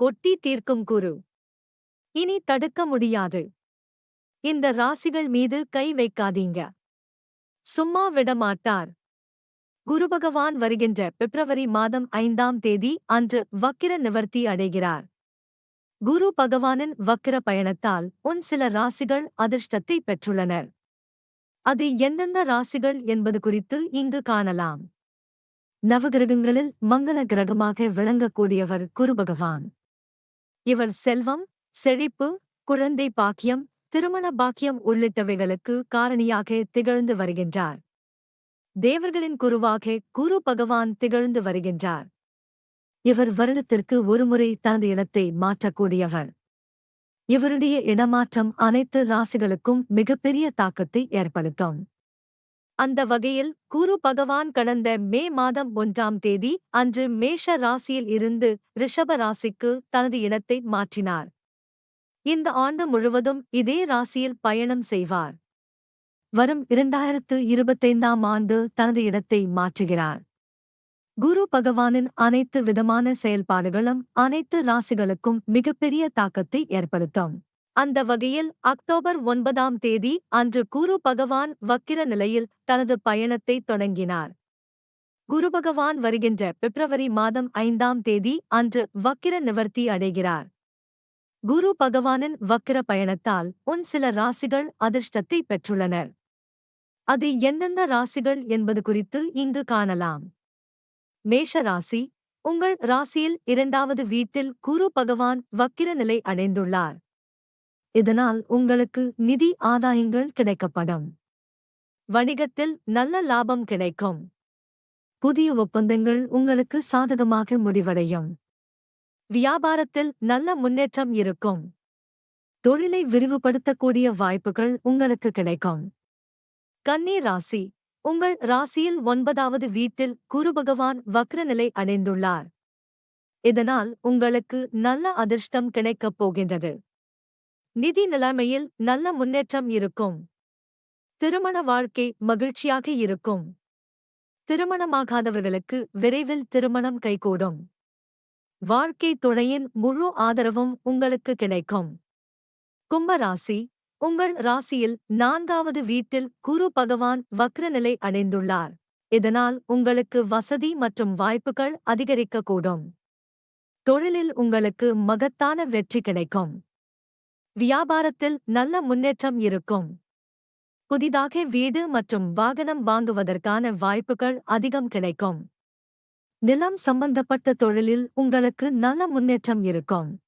கொட்டி தீர்க்கும் குரு. இனி தடுக்க முடியாது. இந்த ராசிகள் மீது கை வைக்காதீங்க. சும்மா விடமாட்டார். குரு பகவான் வருகின்ற பிப்ரவரி மாதம் ஐந்தாம் தேதி அன்று வக்கிர நிவர்த்தி அடைகிறார். குரு பகவானின் வக்கிர பயணத்தால் உன் சில ராசிகள் அதிர்ஷ்டத்தை பெற்றுள்ளனர். அது எந்தெந்த ராசிகள் என்பது குறித்து இங்கு காணலாம். நவகிரகங்களில் மங்கள கிரகமாக விளங்கக்கூடியவர் குரு பகவான். இவர் செல்வம் செழிப்பு குழந்தை பாக்கியம் திருமண பாக்கியம் உள்ளிட்டவைகளுக்கு காரணியாக திகழ்ந்து வருகின்றார். தேவர்களின் குருவாக குரு பகவான் திகழ்ந்து வருகின்றார். இவர் வருடத்திற்கு ஒருமுறை தனது இடத்தை மாற்றக்கூடியவர். இவருடைய இடமாற்றம் அனைத்து ராசிகளுக்கும் மிகப்பெரிய தாக்கத்தை ஏற்படுத்தும். அந்த வகையில் குரு பகவான் கடந்த மே மாதம் ஒன்றாம் தேதி அன்று மேஷ ராசியில் இருந்து ரிஷப ராசிக்கு தனது இடத்தை மாற்றினார். இந்த ஆண்டு முழுவதும் இதே ராசியில் பயணம் செய்வார். வரும் இரண்டாயிரத்து இருபத்தைந்தாம் ஆண்டு தனது இடத்தை மாற்றுகிறார். குரு பகவானின் அனைத்து விதமான செயல்பாடுகளும் அனைத்து ராசிகளுக்கும் மிகப்பெரிய தாக்கத்தை ஏற்படுத்தும். அந்த வகையில் அக்டோபர் ஒன்பதாம் தேதி அன்று குரு பகவான் வக்கிர நிலையில் தனது பயணத்தை தொடங்கினார். குரு பகவான் வருகின்ற பிப்ரவரி மாதம் ஐந்தாம் தேதி அன்று வக்கிர நிவர்த்தி அடைகிறார். குரு பகவானின் வக்கிர பயணத்தால் உன் சில ராசிகள் அதிர்ஷ்டத்தை பெற்றுள்ளனர். அது எந்தெந்த ராசிகள் என்பது குறித்து இங்கு காணலாம். மேஷ ராசி உங்கள் ராசியில் இரண்டாவது வீட்டில் குரு பகவான் வக்கிர நிலை அடைந்துள்ளார். இதனால் உங்களுக்கு நிதி ஆதாயங்கள் கிடைக்கப்படும். வணிகத்தில் நல்ல லாபம் கிடைக்கும். புதிய ஒப்பந்தங்கள் உங்களுக்கு சாதகமாக முடிவடையும். வியாபாரத்தில் நல்ல முன்னேற்றம் இருக்கும். தொழிலை விரிவுபடுத்தக்கூடிய வாய்ப்புகள் உங்களுக்கு கிடைக்கும். கன்னி ராசி. உங்கள் ராசியில் ஒன்பதாவது வீட்டில் குரு பகவான் வக்ரநிலை அடைந்துள்ளார். இதனால் உங்களுக்கு நல்ல அதிர்ஷ்டம் கிடைக்கப் போகின்றது. நிதி நிலைமையில் நல்ல முன்னேற்றம் இருக்கும். திருமண வாழ்க்கை மகிழ்ச்சியாக இருக்கும். திருமணமாகாதவர்களுக்கு விரைவில் திருமணம் கைகூடும். வாழ்க்கை துணையின் முழு ஆதரவும் உங்களுக்கு கிடைக்கும். கும்பராசி உங்கள் ராசியில் நான்காவது வீட்டில் குரு பகவான் வக்ரநிலை அடைந்துள்ளார். இதனால் உங்களுக்கு வசதி மற்றும் வாய்ப்புகள் அதிகரிக்கக்கூடும். தொழிலில் உங்களுக்கு மகத்தான வெற்றி கிடைக்கும். வியாபாரத்தில் நல்ல முன்னேற்றம் இருக்கும். புதிதாக வீடு மற்றும் வாகனம் வாங்குவதற்கான வாய்ப்புகள் அதிகம் கிடைக்கும். நிலம் சம்பந்தப்பட்ட தொழிலில் உங்களுக்கு நல்ல முன்னேற்றம் இருக்கும்.